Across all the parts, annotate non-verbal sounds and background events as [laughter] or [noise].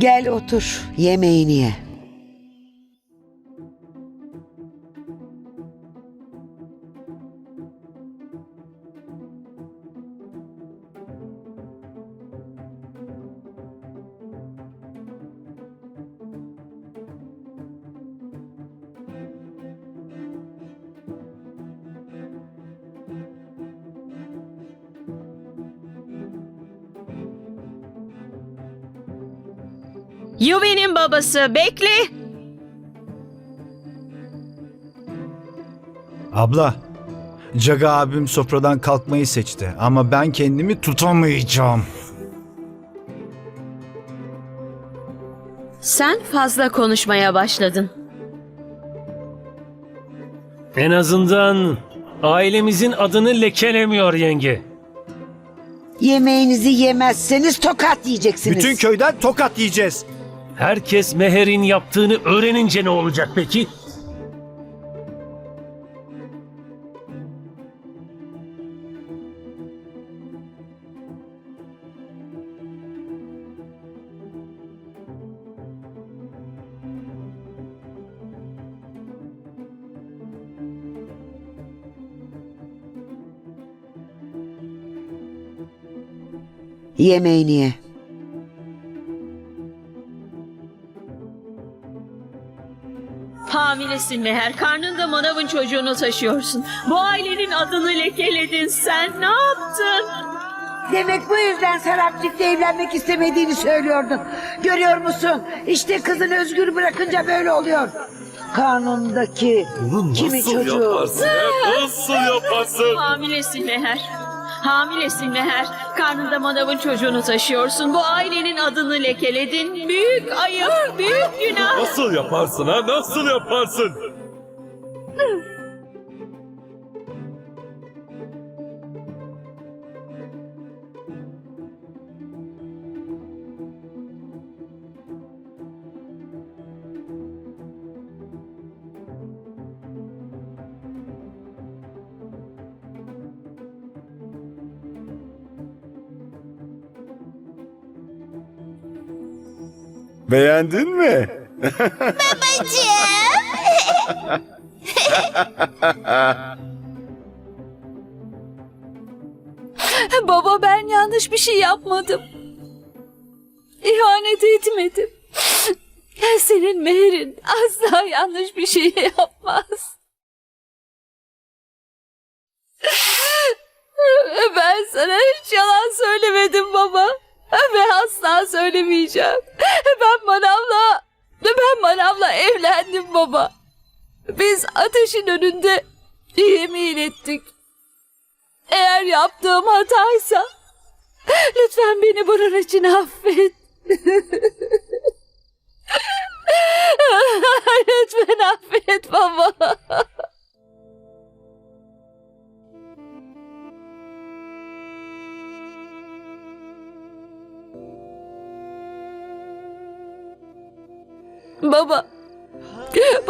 Gel otur, yemeğini ye. Yuvi'nin babası bekle. Abla, Caga abim sofradan kalkmayı seçti ama ben kendimi tutamayacağım. Sen fazla konuşmaya başladın. En azından ailemizin adını lekelemiyor yenge. Yemeğinizi yemezseniz tokat yiyeceksiniz. Bütün köyden tokat yiyeceğiz. Herkes Meher'in yaptığını öğrenince ne olacak peki? Yemeğini ye. Hamilesin Meher. Karnında manavın çocuğunu taşıyorsun. Bu ailenin adını lekeledin. Sen ne yaptın? Demek bu yüzden Sarapçık'la evlenmek istemediğini söylüyordun. Görüyor musun? İşte kızını özgür bırakınca böyle oluyor. Kanundaki kimi çocuğu. yaparsın? he? Nasıl yaparsın? Hamilesin Meher. Hamilesin Meher. Karnında manavın çocuğunu taşıyorsun. Bu ailenin adını lekeledin. Büyük ayıp, büyük günah. Nasıl yaparsın ha? Nasıl yaparsın? Beğendin mi? Baba ben yanlış bir şey yapmadım. İhanet etmedim. Senin meherin asla yanlış bir şey yapmaz. Ben sana hiç yalan söylemedim baba. Ve asla söylemeyeceğim. Ben manavla, ben manavla evlendim baba. Biz ateşin önünde yemin ettik. Eğer yaptığım hataysa lütfen beni bunun için affet. [laughs] lütfen affet baba.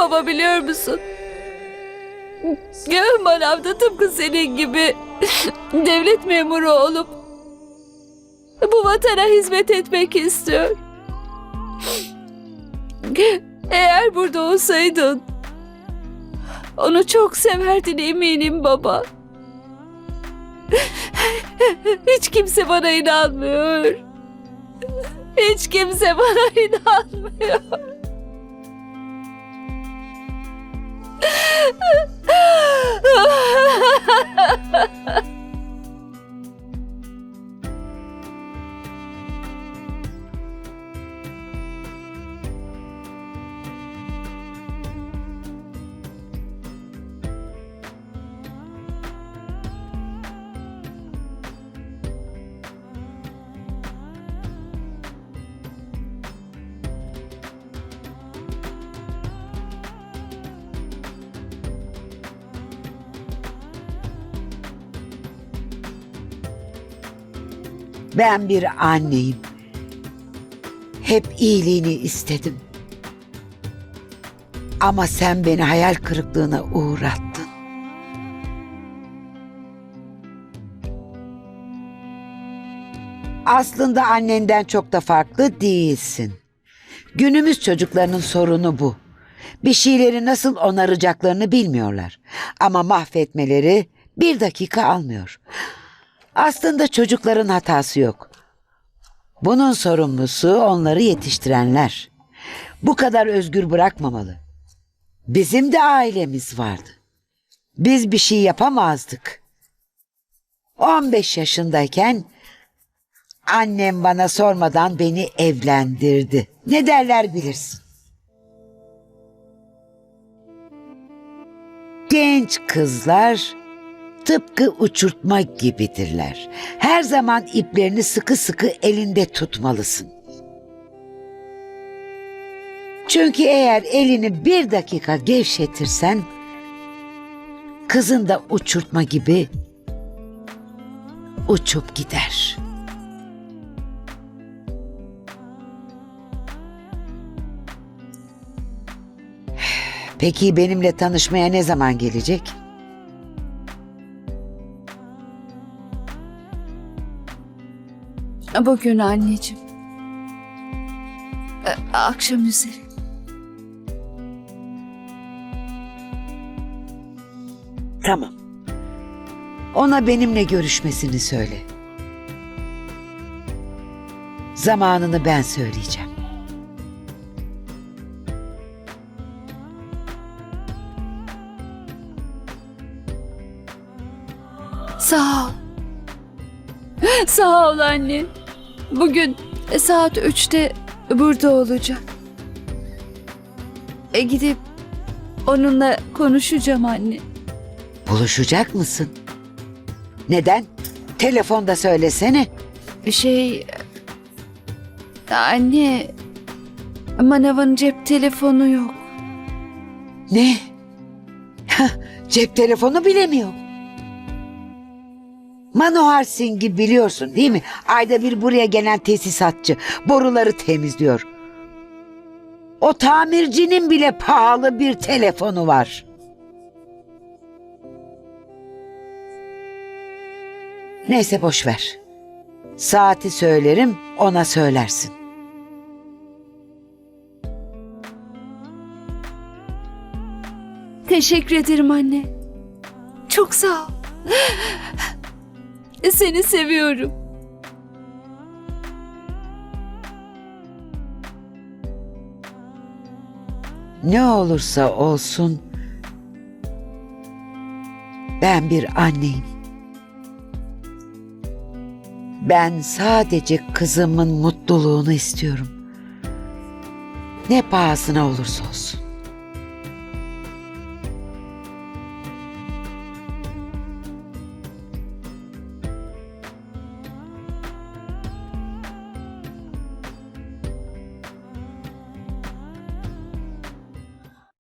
Baba biliyor musun? Manav da tıpkı senin gibi [laughs] devlet memuru olup bu vatana hizmet etmek istiyor. [laughs] Eğer burada olsaydın onu çok severdin eminim baba. [laughs] Hiç kimse bana inanmıyor. Hiç kimse bana inanmıyor. Ha ha ha ha! Ben bir anneyim. Hep iyiliğini istedim. Ama sen beni hayal kırıklığına uğrattın. Aslında annenden çok da farklı değilsin. Günümüz çocuklarının sorunu bu. Bir şeyleri nasıl onaracaklarını bilmiyorlar. Ama mahvetmeleri bir dakika almıyor. Aslında çocukların hatası yok. Bunun sorumlusu onları yetiştirenler. Bu kadar özgür bırakmamalı. Bizim de ailemiz vardı. Biz bir şey yapamazdık. 15 yaşındayken annem bana sormadan beni evlendirdi. Ne derler bilirsin. Genç kızlar tıpkı uçurtma gibidirler. Her zaman iplerini sıkı sıkı elinde tutmalısın. Çünkü eğer elini bir dakika gevşetirsen kızın da uçurtma gibi uçup gider. Peki benimle tanışmaya ne zaman gelecek? Bugün anneciğim. E, Akşam üzeri. Tamam. Ona benimle görüşmesini söyle. Zamanını ben söyleyeceğim. Sağ ol. Sağ ol anne. Bugün saat üçte burada olacak. E gidip onunla konuşacağım anne. Buluşacak mısın? Neden? Telefonda söylesene. Şey... Anne... Manav'ın cep telefonu yok. Ne? [laughs] Cep telefonu bile mi yok? Manohar Singh'i biliyorsun değil mi? Ayda bir buraya gelen tesisatçı boruları temizliyor. O tamircinin bile pahalı bir telefonu var. Neyse boş ver. Saati söylerim, ona söylersin. Teşekkür ederim anne. Çok sağ ol. Seni seviyorum. Ne olursa olsun ben bir anneyim. Ben sadece kızımın mutluluğunu istiyorum. Ne pahasına olursa olsun.